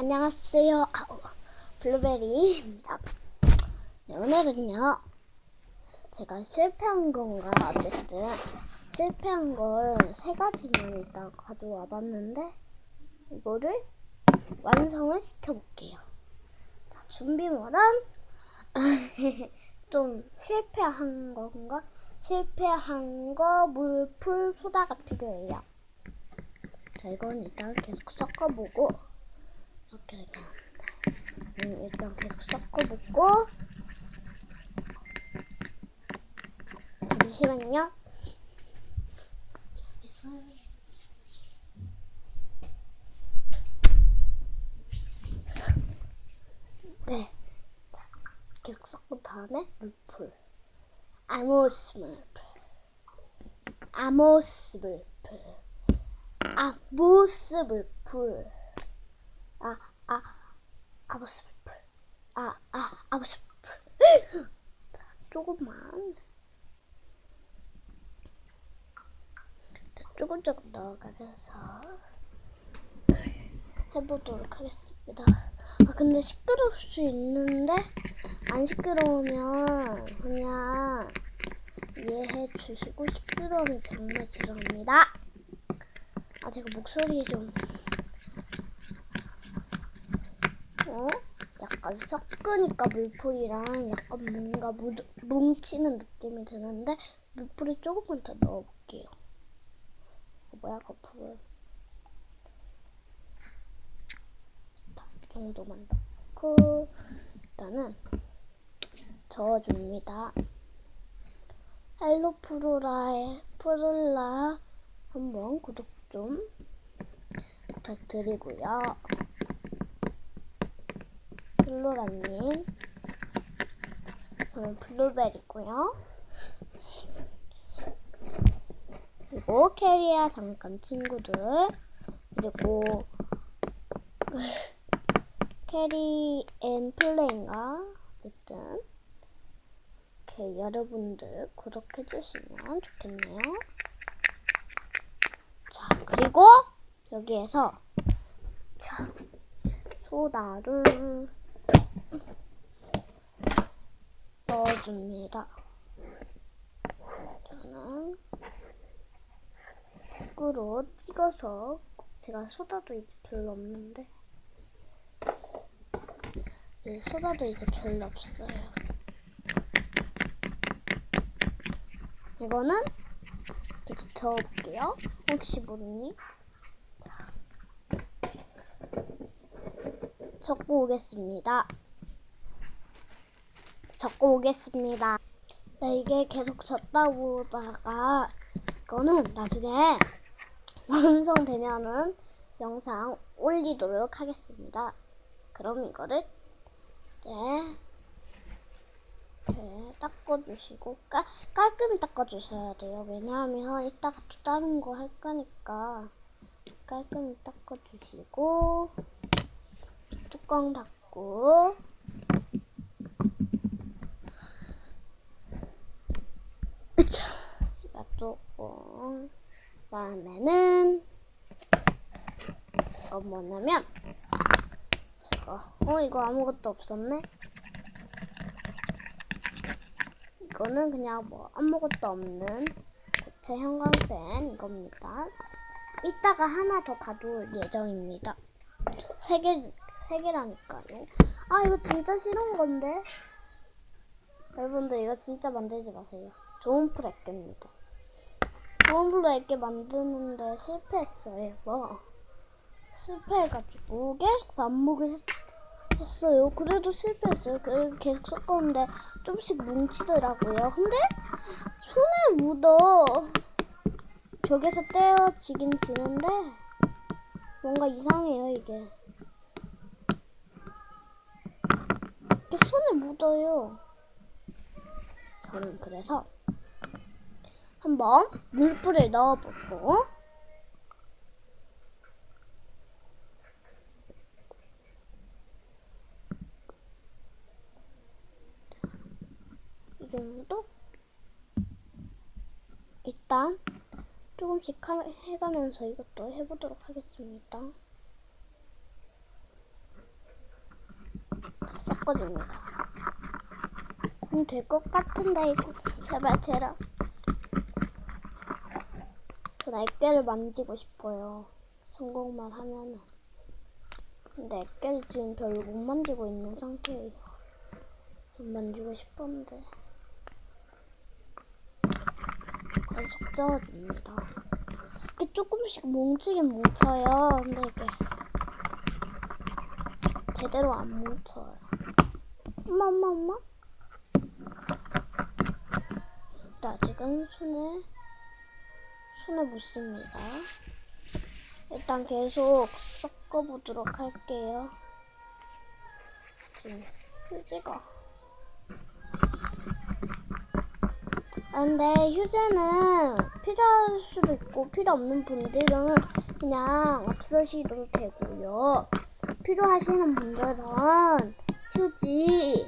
안녕하세요. 아우, 블루베리입니다. 네, 오늘은요. 제가 실패한 건가 어쨌든 실패한 걸 세 가지만 일단 가져와 봤는데 이거를 완성을 시켜볼게요. 자, 준비물은 좀 실패한 건가? 실패한 거 물풀 소다가 필요해요. 자, 이건 일단 계속 섞어보고 이렇게 그냥 음, 일단 계속 섞어보고. 잠시만요. 네, 자 계속 섞은 다음에 물풀. 아모스 물풀. 아모스 물풀. 아모스 물풀 아, 아, 아버스풀. 아, 아, 아버스풀. 자, 조금만. 자, 조금 조금 넣어가면서 해보도록 하겠습니다. 아, 근데 시끄러울 수 있는데, 안 시끄러우면 그냥 이해해 주시고, 시끄러우면 정말 죄송합니다. 아, 제가 목소리 좀 어? 약간 섞으니까 물풀이랑 약간 뭔가 무, 뭉치는 느낌이 드는데 물풀을 조금만 더 넣어볼게요. 어, 뭐야 거품을 정도만 넣고 일단은 저어줍니다. 헬로 프로라의 프롤라 한번 구독 좀 부탁드리고요. 블루라님. 저는 블루벨이고요. 그리고 캐리아 잠깐 친구들. 그리고 캐리 앤 플레인가 어쨌든 이렇게 여러분들 구독해 주시면 좋겠네요. 자 그리고 여기에서 자 소다를 넣어 줍니다. 저는 거꾸로 찍어서 제가 소다도 이제 별로 없는데 이제 소다도 이제 별로 없어요. 이거는 계속 저어볼게요. 혹시 모르니. 자, 적고 오겠습니다. 적고 오겠습니다. 네, 이게 계속 졌다 보다가 이거는 나중에 완성되면은 영상 올리도록 하겠습니다. 그럼 이거를 네, 이렇게 닦아주시고 깔, 깔끔히 닦아주셔야 돼요. 왜냐하면 이따가 또 다른 거 할 거니까 깔끔히 닦아주시고 뚜껑 닫고 으차, 뚜껑 다음에는 이건 뭐냐면 제가 어 이거 아무것도 없었네. 이거는 그냥 뭐 아무것도 없는 고체 형광펜 이겁니다. 이따가 하나 더 가져올 예정입니다. 세 개, 세 개라니까요. 아 이거 진짜 싫은 건데? 여러분들 이거 진짜 만들지 마세요. 좋은 프로젝트입니다 좋은 프로젝트 만드는데 실패했어요 뭐 실패해가지고 계속 반복을 했, 했어요. 그래도 실패했어요. 그리고 계속 섞었는데 좀씩 뭉치더라고요. 근데 손에 묻어. 벽에서 떼어지긴 지는데 뭔가 이상해요 이게. 이게 손에 묻어요. 저는 그래서 한번 물풀을 넣어보고 이 정도? 일단 조금씩 하- 해가면서 이것도 해보도록 하겠습니다. 섞어줍니다. 그럼 될 것 같은데 이거 제발 제라. 전 액계를 만지고 싶어요. 성공만 하면은. 근데 액계를 지금 별로 못 만지고 있는 상태예요. 좀 만지고 싶었는데. 계속 저어줍니다. 이게 조금씩 뭉치긴 뭉쳐요. 근데 이게 제대로 안 뭉쳐요. 엄마, 엄마, 엄마. 나 지금 손에 손에 묻습니다. 일단 계속 섞어보도록 할게요. 지금 휴지가. 아, 근데 휴지는 필요할 수도 있고 필요 없는 분들은 그냥 없으셔도 되고요. 필요하시는 분들은 휴지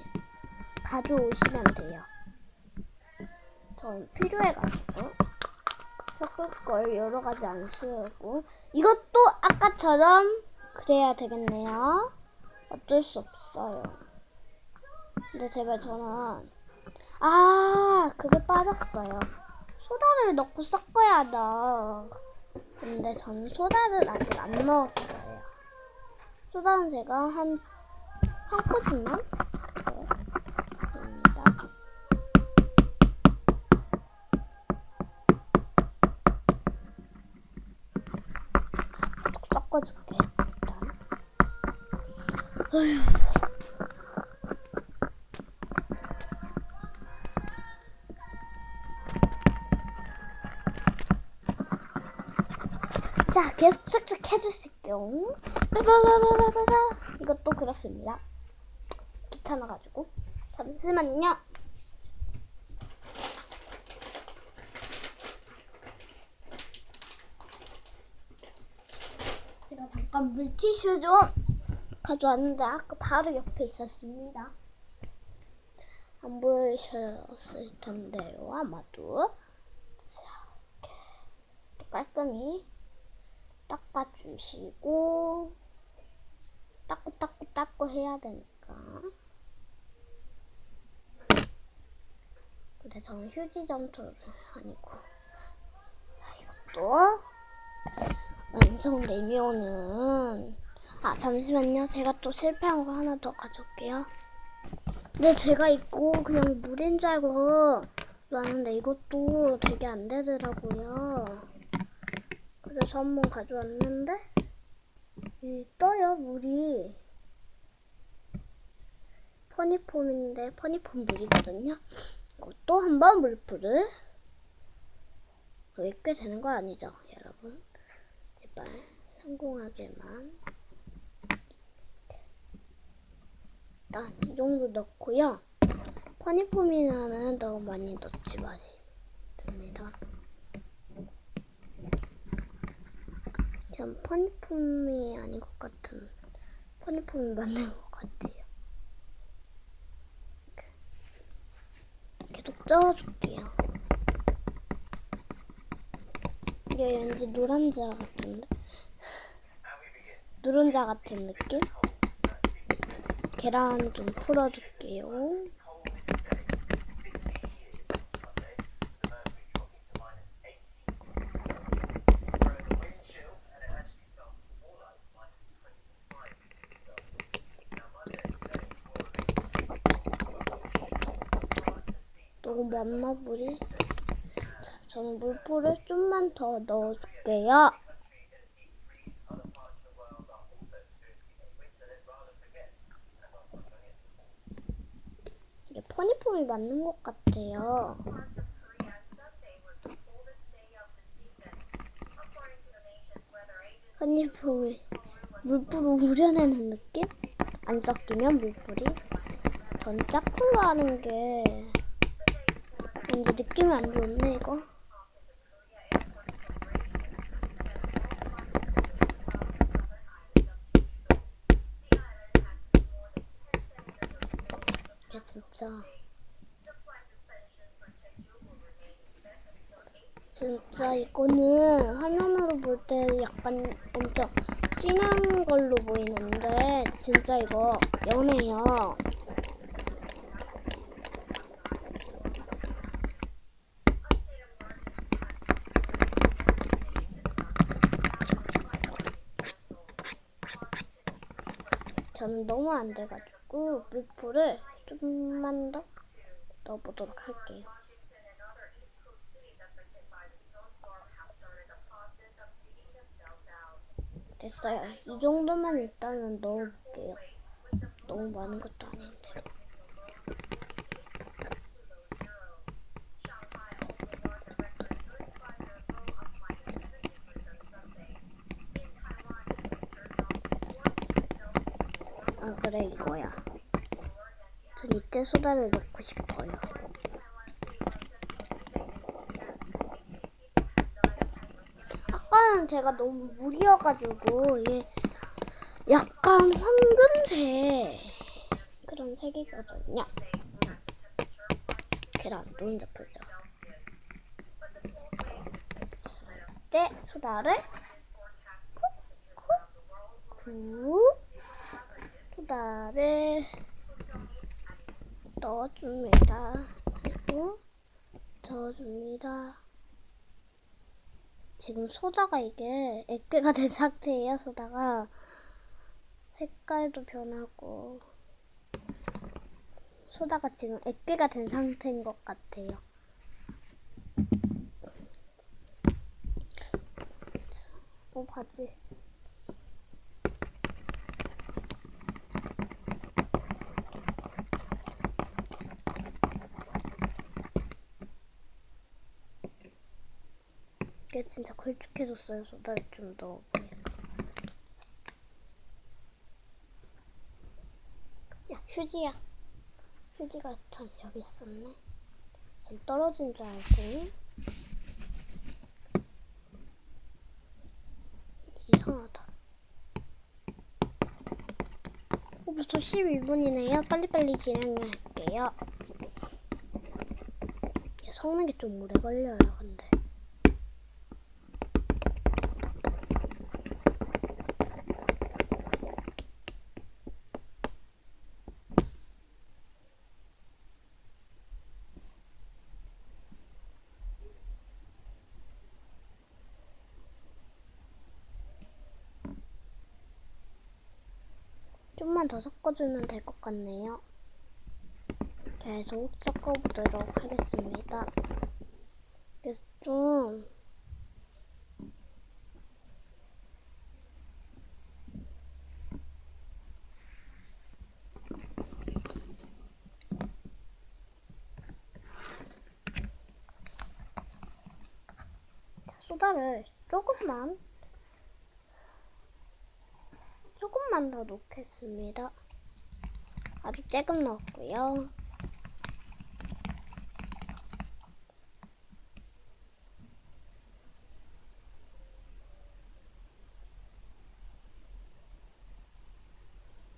가져오시면 돼요. 전 필요해가지고 섞을 걸 여러 가지 안 쓰고 이것도 아까처럼 그래야 되겠네요. 어쩔 수 없어요. 근데 제발 저는 아 그게 빠졌어요. 소다를 넣고 섞어야 한다. 근데 저는 소다를 아직 안 넣었어요. 소다는 제가 한, 한 꼬집만? 네. 됩니다. 자, 계속 섞어줄게, 일단. 어휴. 자, 계속 싹싹 해주실게요. 따다다다다다. 이것도 그렇습니다. 귀찮아가지고. 잠시만요. 제가 물티슈 좀 가져왔는데 아까 바로 옆에 있었습니다. 안 보이셨을 텐데요, 아마도. 자, 이렇게 또 깔끔히 닦아주시고 닦고 닦고 닦고 해야 되니까 근데 저는 휴지 점토를 아니고 자 이것도 완성되면은. 아 잠시만요. 제가 또 실패한 거 하나 더 가져올게요. 근데 제가 이거 그냥 물인 줄 알고 놨는데 이것도 되게 안 되더라고요. 그래서 한번 가져왔는데 이 떠요 물이. 퍼니폼인데 퍼니폼 물이거든요. 이것도 한번 물풀을. 거의 꽤 되는 거 아니죠? 제발 성공하게만 일단 이 정도 넣고요. 퍼니폼이나는 너무 많이 넣지 마시 됩니다. 전 퍼니폼이 아닌 것 같은 퍼니폼이 맞는 것 같아요. 계속 쪄줄게요. 이게 왠지 노란자 같은데? 누른자 같은 느낌? 계란 좀 풀어줄게요. 너무 많나 물이? 자, 저는 물풀을 좀만 더 넣어줄게요. 이게 퍼니폼이 맞는 것 같아요. 퍼니폼이 물풀을 우려내는 느낌? 안 섞이면 물풀이. 전 짝꿍로 하는 게 왠지 느낌이 안 좋네 이거. 진짜. 진짜 이거는 화면으로 볼 때 약간 엄청 진한 걸로 보이는데 진짜 이거 연해요. 저는 너무 안 돼가지고 물포를 좀만 더 넣어보도록 할게요. 됐어요. 이 정도만 일단은 넣어볼게요. 너무 많은 것도 아닌데. 아 그래 이거야. 전 이때 소다를 넣고 싶어요. 아까는 제가 너무 물이어가지고 얘 약간 황금색 그런 색이거든요. 계란 노른자 풀죠. 이때 소다를 쿡쿡 소다를 넣어줍니다. 그리고 저어줍니다. 지금 소다가 이게 액괴가 된 상태예요. 소다가 색깔도 변하고 소다가 지금 액괴가 된 상태인 것 같아요. 어 바지. 진짜 걸쭉해졌어요. 소다를 좀 넣어보니까. 야, 휴지야. 휴지가 참 여기 있었네. 전 떨어진 줄 알고. 이상하다. 어, 벌써 11분이네요. 빨리빨리 진행할게요. 게좀 오래 걸려요, 근데. 좀만 더 섞어주면 될 것 같네요. 계속 섞어보도록 하겠습니다. 그래서 좀 자, 소다를 조금만 조금만 더 넣겠습니다. 아주 조금 넣었고요.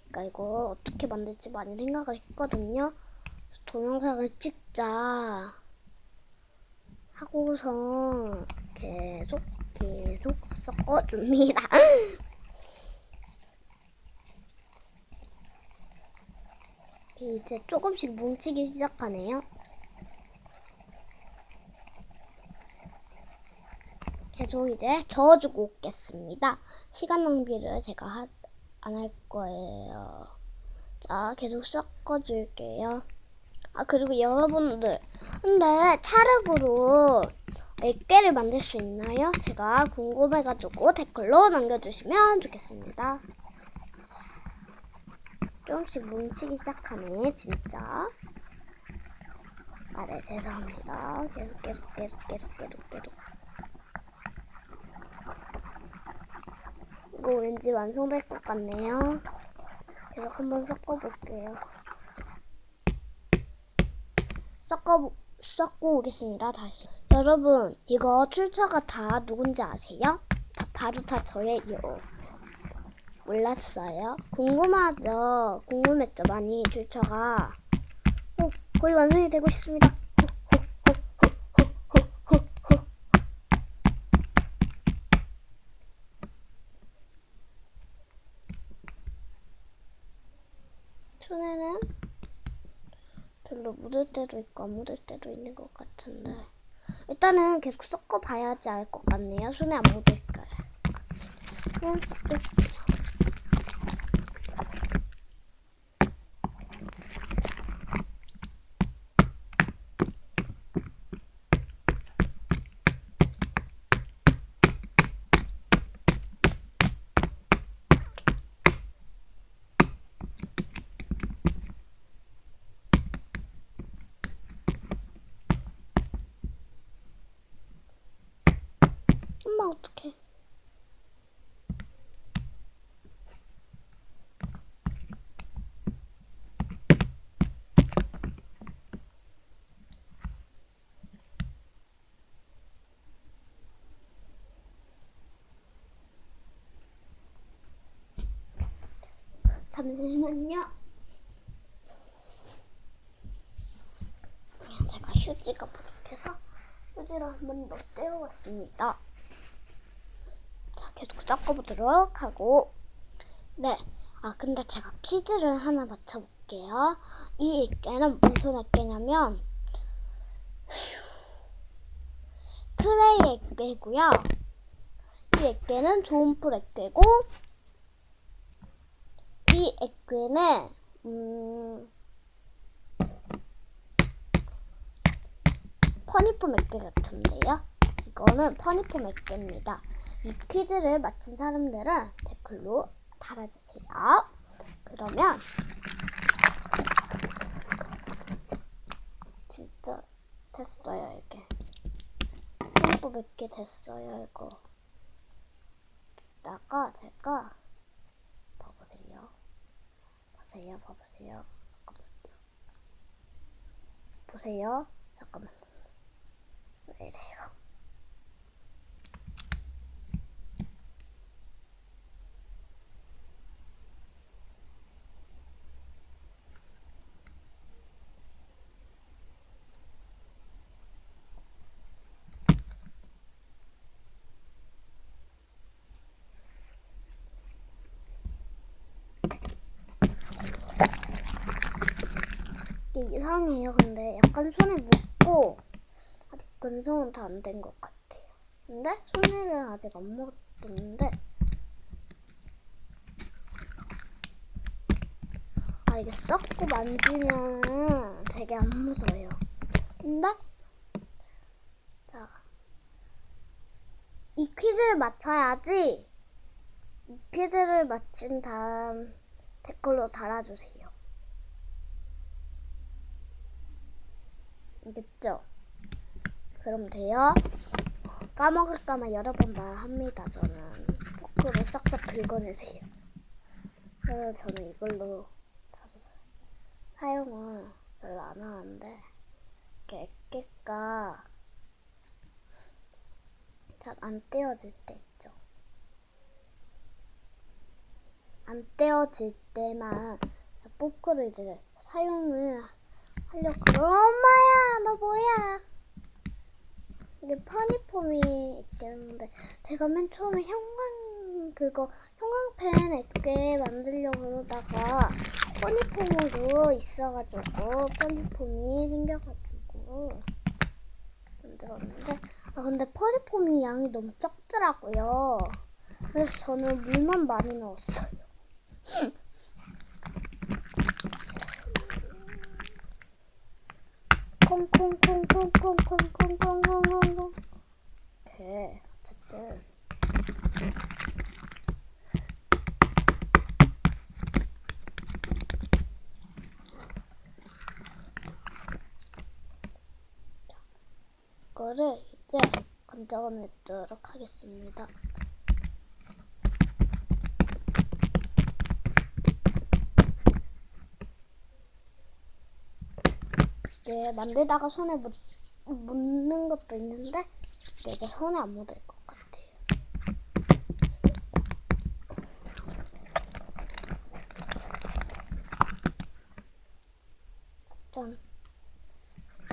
그러니까 이걸 어떻게 만들지 많이 생각을 했거든요. 동영상을 찍자 하고서 계속 계속 섞어줍니다. 이제 조금씩 뭉치기 시작하네요. 계속 이제 저어주고 오겠습니다. 시간 낭비를 제가 안 할 거예요. 자, 계속 섞어줄게요. 아, 그리고 여러분들. 근데 찰흙으로 액괴를 만들 수 있나요? 제가 궁금해가지고 댓글로 남겨주시면 좋겠습니다. 자, 조금씩 뭉치기 시작하네, 진짜. 아, 네, 죄송합니다. 계속, 계속, 계속, 계속, 계속, 계속. 이거 왠지 완성될 것 같네요. 계속 한번 섞어볼게요. 섞어, 섞고 오겠습니다, 다시. 여러분, 이거 출처가 다 누군지 아세요? 다, 바로 다 저예요. 몰랐어요? 궁금하죠? 궁금했죠? 많이 출처가. 어, 거의 완성이 되고 있습니다. 손에는 별로 묻을 때도 있고 안 묻을 때도 있는 것 같은데 일단은 계속 섞어 봐야지 알 것 같네요. 손에 안 묻을까요? 그냥 섞을게요. 어떡해. 잠시만요. 제가 휴지가 부족해서 휴지를 한 번 더 떼어왔습니다. 섞어보도록 하고. 네. 아, 근데 제가 퀴즈를 하나 맞춰볼게요. 이 액계는 무슨 액계냐면, 클레이 액계고요. 이 액계는 좋은풀 액계고, 이 액괴는 음, 퍼니폼 액괴 같은데요. 이거는 퍼니폼 액괴입니다. 이 퀴즈를 맞힌 사람들은 댓글로 달아주세요. 그러면 진짜 됐어요 이게. 퍼니폼 액괴 됐어요 이거. 이따가 제가 봐보세요. 보세요, 봐보세요. 잠깐만요. 보세요. 잠깐만. 왜 이래요? 이게 이상해요. 근데 약간 손에 묻고 아직 근성은 다 안 된 것 같아요. 근데 손에는 아직 안 묻었는데 아 이게 썩고 만지면 되게 안 무서워요. 근데 자, 이 퀴즈를 맞춰야지. 이 퀴즈를 맞힌 다음 댓글로 달아주세요. 알겠죠? 그럼 돼요. 까먹을까만 여러 번 말합니다. 저는 포크를 싹싹 긁어내세요. 그래서 저는 이걸로 다소 사용을 별로 안 하는데 이렇게 액계가 잘 안 떼어질 때 있죠. 안 떼어질 때만 포크를 이제 사용을 하려고. 엄마야 너 뭐야? 이게 퍼니폼이 있겠는데 제가 맨 처음에 형광 그거 형광펜 액괴 만들려고 그러다가 퍼니폼으로 있어가지고 퍼니폼이 생겨가지고 만들었는데 아 근데 퍼니폼이 양이 너무 적더라고요. 그래서 저는 물만 많이 넣었어요 콩콩콩콩콩콩콩콩콩콩콩 네, 어쨌든 이거를 이제 건져내도록 하겠습니다. 이게 만들다가 손에 묻, 묻는 것도 있는데 이게 손에 안 묻을 것 같아요. 짠.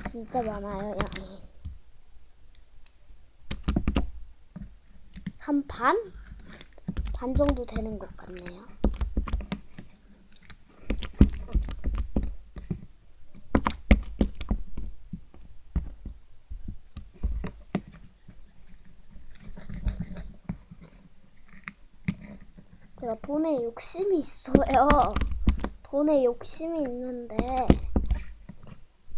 진짜 많아요, 양이. 한 반? 반 정도 되는 것 같네요. 제가 돈에 욕심이 있어요. 돈에 욕심이 있는데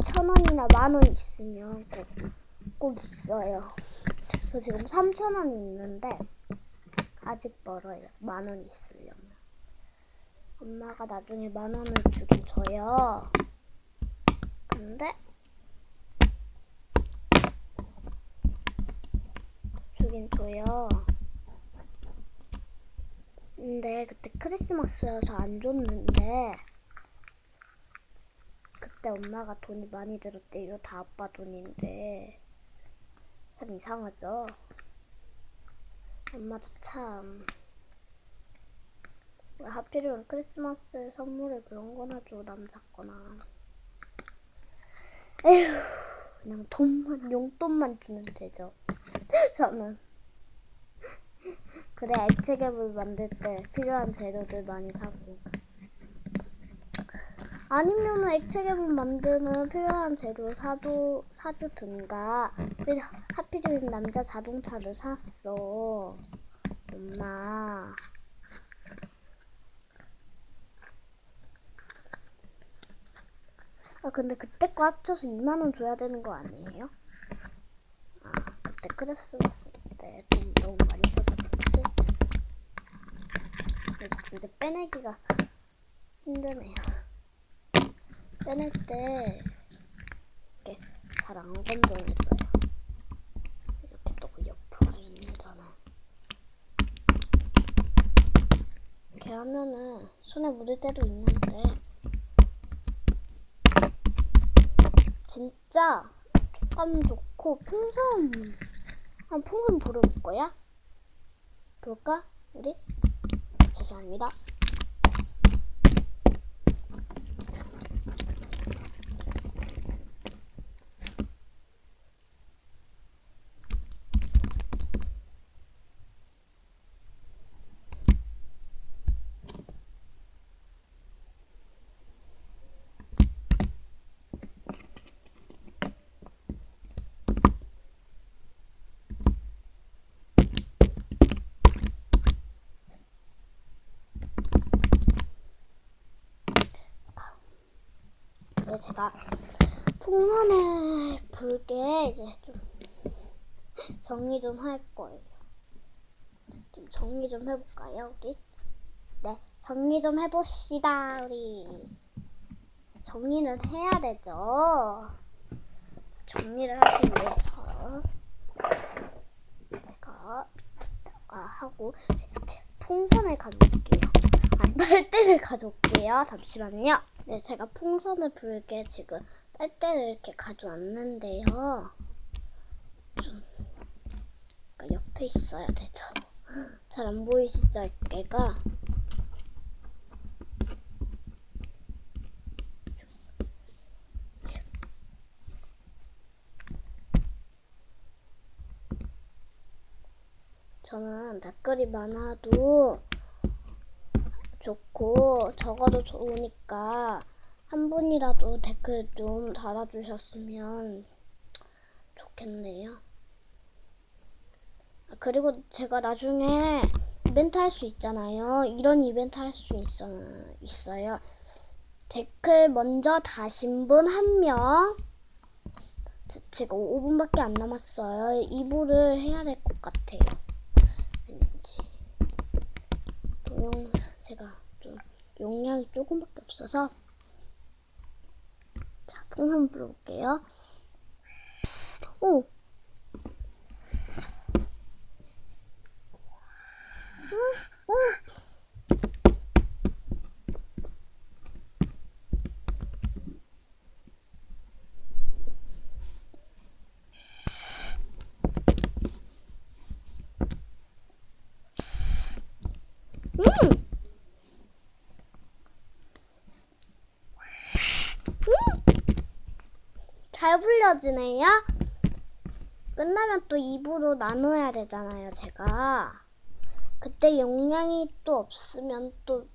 천 원이나 만 원 있으면 꼭, 꼭 있어요. 저 지금 삼천 원이 있는데 아직 멀어요. 만 원 있으려면. 엄마가 나중에 만 원을 주긴 줘요. 근데 주, 줘주긴 줘요. 근데 그때 크리스마스여서 안 줬는데 그때 엄마가 돈이 많이 들었대요. 다 아빠 돈인데 참 이상하죠. 엄마도 참왜 하필이면 크리스마스 선물을 그런 거나 줘 남자 거나 에휴 그냥 돈만 용돈만 주면 되죠. 저는 그래 액체괴물 만들 때 필요한 재료들 많이 사고. 아니면 액체괴물 만드는 필요한 재료 사도 사주든가. 왜 하필이면 남자 자동차를 샀어. 엄마. 아 근데 그때 거 합쳐서 2만 원 줘야 되는 거 아니에요? 아 그때 크리스마스 때 돈 너무 많이 써서 이거 진짜 빼내기가 힘드네요. 빼낼 때 이렇게 잘 안 건져내져요. 이렇게 또그 옆으로 있는잖아. 이렇게 하면은 손에 묻을 때도 있는데 진짜 촉감 좋고 풍선 한 풍선 부를 거야? 볼까? 우리? 죄송합니다. 이제 제가 풍선을 불게 이제 좀 정리 좀 할 거예요. 좀 정리 좀 해볼까요, 우리? 네, 정리 좀 해봅시다, 우리. 정리를 해야 되죠. 정리를 하기 위해서 제가 이따가 하고 제가 제 풍선을 가져올게요. 아니, 빨대를 가져올게요. 잠시만요. 네, 제가 풍선을 불게 지금 빨대를 이렇게 가져왔는데요. 좀 그러니까 옆에 있어야 되죠. 잘 안 보이시죠, 어깨가? 저는 댓글이 많아도 좋고 적어도 좋으니까 한 분이라도 댓글 좀 달아주셨으면 좋겠네요. 아, 그리고 제가 나중에 이벤트 할 수 있잖아요. 이런 이벤트 할 수 있어, 있어요. 댓글 먼저 다신 분 한 명. 제가 5분밖에 안 남았어요. 2부를 해야 될 것 같아요. 왠지. 동영 제가 좀 용량이 조금밖에 없어서 자, 풍선 불어볼게요. 오! 음! 잘 불려지네요. 끝나면 또 입으로 나눠야 되잖아요, 제가. 그때 용량이 또 없으면 또,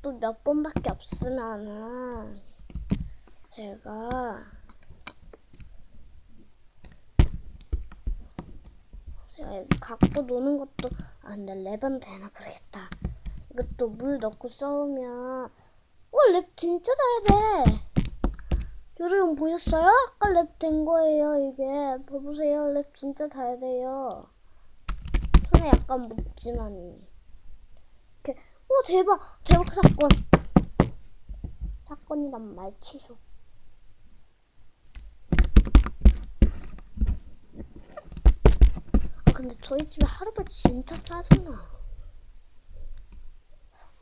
또 몇 번밖에 없으면은, 제가, 제가 갖고 노는 것도, 아, 근데 랩은 되나 모르겠다. 이것도 물 넣고 써오면, 와, 랩 진짜 잘 돼! 요리용 보셨어요? 아까 랩 된 거예요, 이게. 봐보세요. 랩 진짜 잘 돼요. 손에 약간 묻지만이. 이렇게, 오, 대박! 대박 사건! 사건이란 말 취소. 근데 저희 집에 할아버지 진짜 짜증나.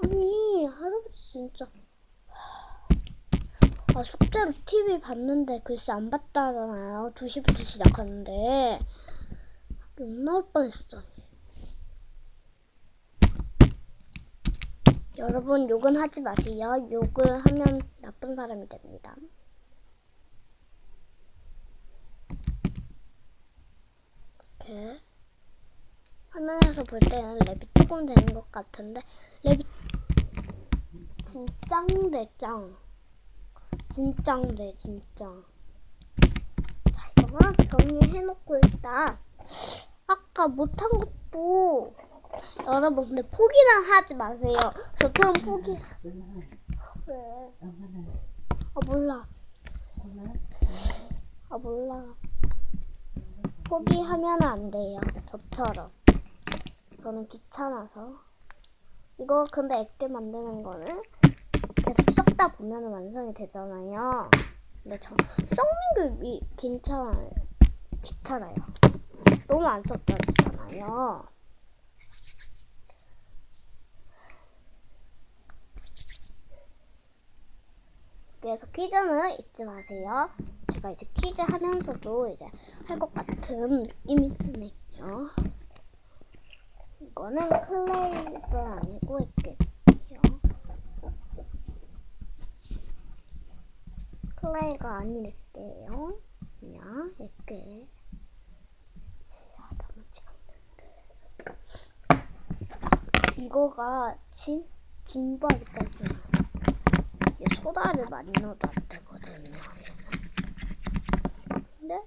아니, 할아버지 진짜. 아, 숙제로 TV 봤는데 글쎄 안 봤다 하잖아요. 2시부터 시작하는데. 욕 나올 뻔했어. 여러분, 욕은 하지 마세요. 욕을 하면 나쁜 사람이 됩니다. 이렇게. 화면에서 볼 때는 랩이 조금 되는 것 같은데, 랩이 진짱 대 짱. 진짱대 진짜. 자, 이거만 정리해놓고 일단 아까 못한 것도 여러분 근데 포기는 하지 마세요. 저처럼 포기. 왜? 아 몰라. 아 몰라. 포기하면 안 돼요. 저처럼. 저는 귀찮아서. 이거 근데 액게 만드는 거는 섞다 보면 완성이 되잖아요. 근데 저 섞는 게 이- 괜찮아요. 귀찮아요. 너무 안 섞여지잖아요. 그래서 퀴즈는 잊지 마세요. 제가 이제 퀴즈 하면서도 이제 할 것 같은 느낌이 드네요. 이거는 클레이도 아니고 있겠고 요. 클레이가 아니랄게요. 그냥 이렇게 이거가 진 짜증나. 이게 소다를 많이 넣어도 안 되거든요. 근데